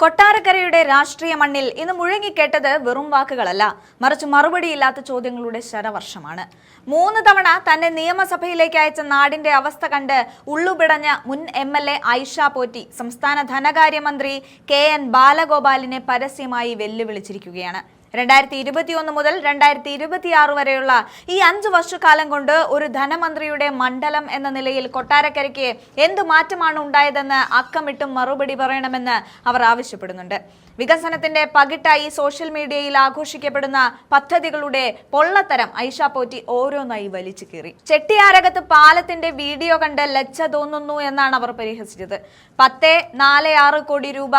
കൊട്ടാരക്കരയുടെ രാഷ്ട്രീയ മണ്ണിൽ ഇന്ന് മുഴങ്ങിക്കേട്ടത് വെറും വാക്കുകളല്ല. മറിച്ച് മറുപടിയില്ലാത്ത ചോദ്യങ്ങളുടെ ശരവർഷമാണ്. മൂന്ന് തവണ തന്നെ നിയമസഭയിലേക്ക് അയച്ച നാടിന്റെ അവസ്ഥ കണ്ട് ഉള്ളുപിടഞ്ഞ മുൻ M L A Aisha Potty സംസ്ഥാന ധനകാര്യമന്ത്രി കെ എൻ ബാലഗോപാലിനെ പരസ്യമായി വെല്ലുവിളിച്ചിരിക്കുകയാണ്. രണ്ടായിരത്തി ഇരുപത്തിയൊന്ന് മുതൽ രണ്ടായിരത്തി ഇരുപത്തിയാറ് വരെയുള്ള ഈ അഞ്ചു വർഷക്കാലം കൊണ്ട് ഒരു ധനമന്ത്രിയുടെ മണ്ഡലം എന്ന നിലയിൽ കൊട്ടാരക്കരയ്ക്ക് എന്ത് മാറ്റമാണ് ഉണ്ടായതെന്ന് അക്കമിട്ടും മറുപടി പറയണമെന്ന് അവർ ആവശ്യപ്പെടുന്നുണ്ട്. വികസനത്തിന്റെ പകിട്ടായി സോഷ്യൽ മീഡിയയിൽ ആഘോഷിക്കപ്പെടുന്ന പദ്ധതികളുടെ പൊള്ളത്തരം ഐഷ പോറ്റി ഓരോന്നായി വലിച്ചു കീറി. ചെട്ടിയാരകത്ത് പാലത്തിന്റെ വീഡിയോ കണ്ട് ലച്ച തോന്നുന്നു എന്നാണ് അവർ പരിഹസിച്ചത്. പത്ത് നാല് ആറ് കോടി രൂപ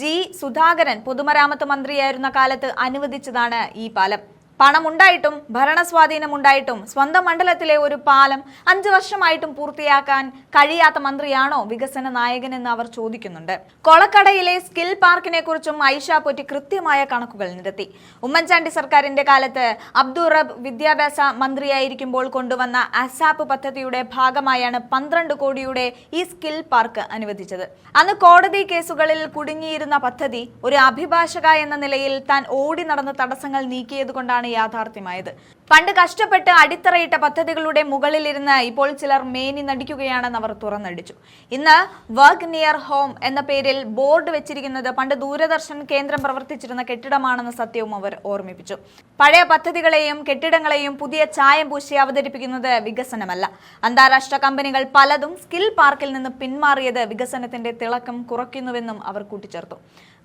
ജി സുധാകരൻ പൊതുമരാമത്ത് മന്ത്രിയായിരുന്ന കാലത്ത് അനുവദിച്ചതാണ് ഈ പാലം. പണമുണ്ടായിട്ടും ഭരണസ്വാധീനമുണ്ടായിട്ടും സ്വന്തം മണ്ഡലത്തിലെ ഒരു പാലം അഞ്ചു വർഷമായിട്ടും പൂർത്തിയാക്കാൻ കഴിയാത്ത മന്ത്രിയാണോ വികസന നായകനെന്ന് അവർ ചോദിക്കുന്നുണ്ട്. കൊളക്കടയിലെ സ്കിൽ പാർക്കിനെ കുറിച്ചും ഐഷ പൊറ്റി കൃത്യമായ കണക്കുകൾ നിരത്തി. ഉമ്മൻചാണ്ടി സർക്കാരിന്റെ കാലത്ത് അബ്ദുറബ് വിദ്യാഭ്യാസ മന്ത്രിയായിരിക്കുമ്പോൾ കൊണ്ടുവന്ന അസാപ്പ് പദ്ധതിയുടെ ഭാഗമായാണ് പന്ത്രണ്ട് കോടിയുടെ ഈ സ്കിൽ പാർക്ക് അനുവദിച്ചത്. അന്ന് കോടതി കേസുകളിൽ കുടുങ്ങിയിരുന്ന പദ്ധതി ഒരു അഭിഭാഷക എന്ന നിലയിൽ താൻ ഓടി നടന്ന തടസ്സങ്ങൾ നീക്കിയത് കൊണ്ടാണ് യാഥാർത്ഥ്യമായത്. പണ്ട് കഷ്ടപ്പെട്ട് അടിത്തറയിട്ട പദ്ധതികളുടെ മുകളിലിരുന്ന് ഇപ്പോൾ ചിലർ മേനി നടിക്കുകയാണെന്ന് അവർ തുറന്നടിച്ചു. ഇന്ന് വർക്ക് നിയർ ഹോം എന്ന പേരിൽ ബോർഡ് വെച്ചിരിക്കുന്നത് പണ്ട് ദൂരദർശൻ കേന്ദ്രം പ്രവർത്തിച്ചിരുന്ന കെട്ടിടമാണെന്ന സത്യവും അവർ ഓർമ്മിപ്പിച്ചു. പഴയ പദ്ധതികളെയും കെട്ടിടങ്ങളെയും പുതിയ ചായം പൂശി അവതരിപ്പിക്കുന്നത് വികസനമല്ല. അന്താരാഷ്ട്ര കമ്പനികൾ പലതും സ്കിൽ പാർക്കിൽ നിന്ന് പിന്മാറിയത് വികസനത്തിന്റെ തിളക്കം കുറയ്ക്കുന്നുവെന്നും അവർ കൂട്ടിച്ചേർത്തു.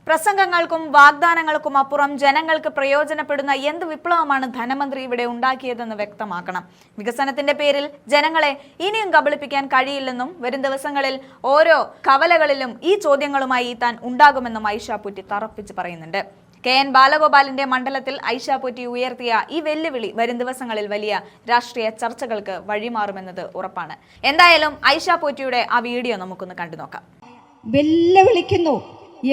പ്രസംഗങ്ങൾക്കും വാഗ്ദാനങ്ങൾക്കും അപ്പുറം ജനങ്ങൾക്ക് പ്രയോജനപ്പെടുന്ന എന്ത് വിപ്ലവമാണ് ധനമന്ത്രി ഇവിടെ ഉണ്ടാക്കിയതെന്ന് വ്യക്തമാക്കണം. വികസനത്തിന്റെ പേരിൽ ജനങ്ങളെ ഇനിയും കബളിപ്പിക്കാൻ കഴിയില്ലെന്നും വരും ദിവസങ്ങളിൽ ഓരോ കവലകളിലും ഈ ചോദ്യങ്ങളുമായി താൻ ഉണ്ടാകുമെന്നും ഐഷാപുറ്റി തറപ്പിച്ച് പറയുന്നുണ്ട്. കെ എൻ ബാലഗോപാലിന്റെ മണ്ഡലത്തിൽ ഐഷാപുറ്റി ഉയർത്തിയ ഈ വെല്ലുവിളി വരും ദിവസങ്ങളിൽ വലിയ രാഷ്ട്രീയ ചർച്ചകൾക്ക് വഴിമാറുമെന്നത് ഉറപ്പാണ്. എന്തായാലും ഐഷാപുറ്റിയുടെ ആ വീഡിയോ നമുക്കൊന്ന് കണ്ടു നോക്കാം. വെല്ലുവിളിക്കുന്നു.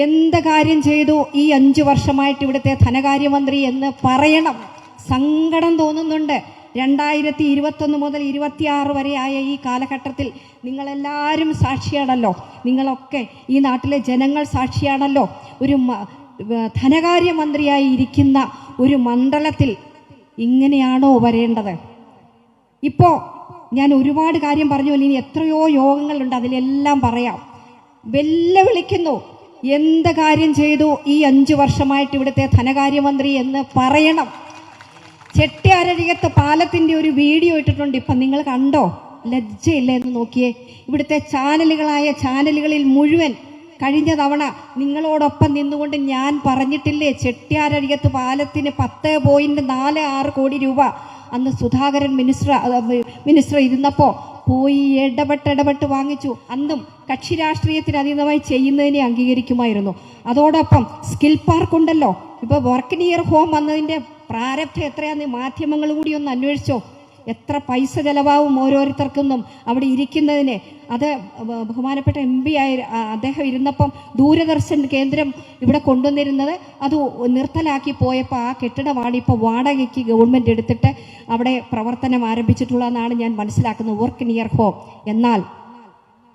എന്ത് കാര്യം ചെയ്തു ഈ അഞ്ചു വർഷമായിട്ട് ഇവിടുത്തെ ധനകാര്യമന്ത്രി എന്ന് പറയണം. സങ്കടം തോന്നുന്നുണ്ട്. രണ്ടായിരത്തി ഇരുപത്തൊന്ന് മുതൽ ഇരുപത്തിയാറ് വരെ ആയ ഈ കാലഘട്ടത്തിൽ നിങ്ങളെല്ലാവരും സാക്ഷിയാണല്ലോ. നിങ്ങളൊക്കെ ഈ നാട്ടിലെ ജനങ്ങൾ സാക്ഷിയാണല്ലോ. ഒരു ധനകാര്യമന്ത്രിയായി ഇരിക്കുന്ന ഒരു മണ്ഡലത്തിൽ ഇങ്ങനെയാണോ വരേണ്ടത്? ഇപ്പോൾ ഞാൻ ഒരുപാട് കാര്യം പറഞ്ഞു. ഇനി എത്രയോ യോഗങ്ങളുണ്ട്. അതിലെല്ലാം പറയാം. വെല്ലുവിളിക്കുന്നു. എന്ത് കാര്യം ചെയ്തു? ഈ അഞ്ചു വർഷമായിട്ട് ഇവിടുത്തെ ധനകാര്യമന്ത്രി എന്ന് പറയണം. ചെട്ടിയാരഴികത്ത് പാലത്തിന്റെ ഒരു വീഡിയോ ഇട്ടിട്ടുണ്ട്. ഇപ്പം നിങ്ങൾ കണ്ടോ? ലജ്ജയില്ല എന്ന് നോക്കിയേ. ഇവിടുത്തെ ചാനലുകളായ ചാനലുകളിൽ മുഴുവൻ കഴിഞ്ഞ തവണ നിങ്ങളോടൊപ്പം നിന്നുകൊണ്ട് ഞാൻ പറഞ്ഞിട്ടില്ലേ ചെട്ടിയാരഴികത്ത് പാലത്തിന് പത്ത് പോയിന്റ് നാല് ആറ് കോടി രൂപ. അന്ന് സുധാകരൻ മിനിസ്റ്റർ മിനിസ്റ്റർ ഇരുന്നപ്പോൾ പോയി ഇടപെട്ട് ഇടപെട്ട് വാങ്ങിച്ചു. അന്നും കക്ഷി രാഷ്ട്രീയത്തിന് അതീതമായി ചെയ്യുന്നതിനെ അംഗീകരിക്കുമായിരുന്നു. അതോടൊപ്പം സ്കിൽ പാർക്ക് ഉണ്ടല്ലോ ഇപ്പോൾ വർക്ക് നിയർ ഹോം വന്നതിന്റെ പ്രാരബ്ധം എത്രയാന്ന് മാധ്യമങ്ങൾ കൂടി ഒന്ന് അന്വേഷിച്ചോ. എത്ര പൈസ ചെലവാവും ഓരോരുത്തർക്കൊന്നും അവിടെ ഇരിക്കുന്നതിന്. അത് ബഹുമാനപ്പെട്ട എം പി ആയി അദ്ദേഹം ഇരുന്നപ്പം ദൂരദർശൻ കേന്ദ്രം ഇവിടെ കൊണ്ടുവന്നിരുന്നത് അത് നിർത്തലാക്കി പോയപ്പോൾ ആ കെട്ടിടമാണ് ഇപ്പോൾ വാടകയ്ക്ക് ഗവൺമെന്റ് എടുത്തിട്ട് അവിടെ പ്രവർത്തനം ആരംഭിച്ചിട്ടുള്ളതെന്നാണ് ഞാൻ മനസ്സിലാക്കുന്നത്. വർക്ക് നിയർ ഹോം എന്നാൽ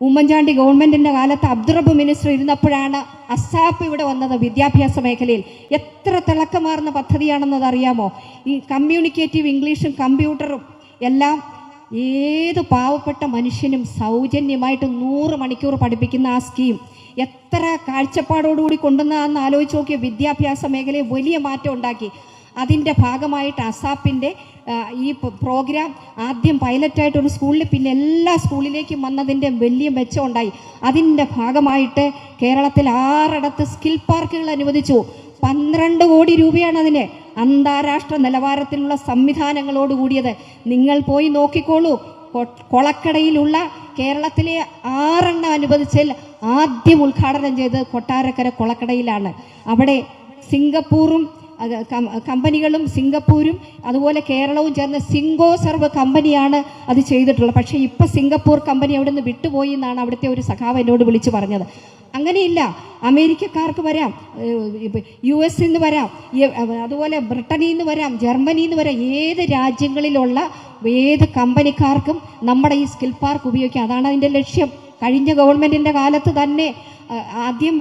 ഉമ്മൻചാണ്ടി ഗവൺമെന്റിന്റെ കാലത്ത് അബ്ദുറബ് മിനിസ്റ്റർ ഇരുന്നപ്പോഴാണ് അസാപ്പ് ഇവിടെ വന്നത് വിദ്യാഭ്യാസ മേഖലയിൽ. എത്ര തിളക്കമാർന്ന പദ്ധതിയാണെന്നത് അറിയാമോ? ഈ കമ്മ്യൂണിക്കേറ്റീവ് ഇംഗ്ലീഷും കമ്പ്യൂട്ടറും എല്ലാം ഏത് പാവപ്പെട്ട മനുഷ്യനും സൗജന്യമായിട്ട് നൂറ് മണിക്കൂർ പഠിപ്പിക്കുന്ന ആ സ്കീം എത്ര കാഴ്ചപ്പാടോടുകൂടി കൊണ്ടുവന്നതെന്ന് ആലോചിച്ച് നോക്കിയ വിദ്യാഭ്യാസ മേഖലയിൽ വലിയ മാറ്റം ഉണ്ടാക്കി. അതിന്റെ ഭാഗമായിട്ട് അസാപ്പിന്റെ ഈ പ്രോഗ്രാം ആദ്യം പൈലറ്റായിട്ട് ഒരു സ്കൂളിൽ പിന്നെ എല്ലാ സ്കൂളിലേക്കും വന്നതിന്റെ വലിയ മെച്ചമുണ്ടായി അതിന്റെ ഭാഗമായിട്ട് കേരളത്തിൽ ആറിടത്ത് സ്കിൽ പാർക്കുകൾ അനുവദിച്ചു. പന്ത്രണ്ട് കോടി രൂപയാണ് അതിന് അന്താരാഷ്ട്ര നിലവാരത്തിലുള്ള സംവിധാനങ്ങളോട് കൂടിയത്. നിങ്ങൾ പോയി നോക്കിക്കോളൂ. കൊളക്കടയിലുള്ള കേരളത്തിലെ ആറെണ്ണം അനുവദിച്ചതിൽ ആദ്യം ഉദ്ഘാടനം ചെയ്തത് കൊട്ടാരക്കര കൊളക്കടയിലാണ്. അവിടെ സിംഗപ്പൂറും കമ്പനികളും സിംഗപ്പൂരും അതുപോലെ കേരളവും ചേർന്ന് സിംഗോ സർവ് കമ്പനിയാണ് അത് ചെയ്തിട്ടുള്ളത്. പക്ഷേ ഇപ്പം സിംഗപ്പൂർ കമ്പനി അവിടെ നിന്ന് വിട്ടുപോയി എന്നാണ് അവിടുത്തെ ഒരു സഖാവ് എന്നോട് വിളിച്ചു പറഞ്ഞത്. അങ്ങനെയില്ല. അമേരിക്കക്കാർക്ക് വരാം. യു എസിൽ നിന്ന് വരാം. അതുപോലെ ബ്രിട്ടനിൽ നിന്ന് വരാം. ജർമ്മനിയിൽ നിന്ന് വരാം. ഏത് രാജ്യങ്ങളിലുള്ള ഏത് കമ്പനിക്കാർക്കും നമ്മുടെ ഈ സ്കിൽ പാർക്ക് ഉപയോഗിക്കാം. അതാണ് അതിന്റെ ലക്ഷ്യം. കഴിഞ്ഞ ഗവൺമെന്റിന്റെ കാലത്ത് തന്നെ ആദ്യം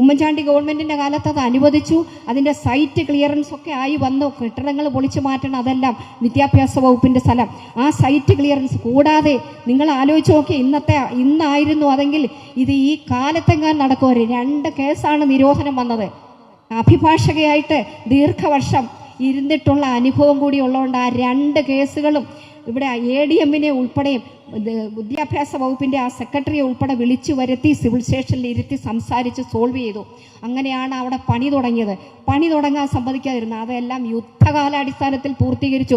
ഉമ്മൻചാണ്ടി ഗവൺമെന്റിന്റെ കാലത്ത് അത് അനുവദിച്ചു. അതിന്റെ സൈറ്റ് ക്ലിയറൻസ് ഒക്കെ ആയി വന്നു. കെട്ടിടങ്ങൾ പൊളിച്ചു മാറ്റണം അതെല്ലാം വിദ്യാഭ്യാസ വകുപ്പിന്റെ സ്ഥലം. ആ സൈറ്റ് ക്ലിയറൻസ് കൂടാതെ നിങ്ങൾ ആലോചിച്ച് നോക്കി ഇന്നത്തെ ഇന്നായിരുന്നു അതെങ്കിൽ ഇത് ഈ കാലത്തെങ്ങാൻ നടക്കുമോ രണ്ട് കേസാണ് നിരോധനം വന്നത്. അഭിഭാഷകയായിട്ട് ദീർഘവർഷം ഇരുന്നിട്ടുള്ള അനുഭവം കൂടി ഉള്ളതുകൊണ്ട് ആ രണ്ട് കേസുകളും ഇവിടെ എ ഡി എമ്മിനെ ഉൾപ്പെടെയും ഇത് വിദ്യാഭ്യാസ വകുപ്പിന്റെ ആ സെക്രട്ടറിയെ ഉൾപ്പെടെ വിളിച്ചു വരുത്തി സിവിൽ സ്റ്റേഷനിൽ ഇരുത്തി സംസാരിച്ച് സോൾവ് ചെയ്തു. അങ്ങനെയാണ് അവിടെ പണി തുടങ്ങിയത്. പണി തുടങ്ങാൻ സമ്മതിക്കാതിരുന്നത്. അതെല്ലാം യുദ്ധകാലാടിസ്ഥാനത്തിൽ പൂർത്തീകരിച്ചു.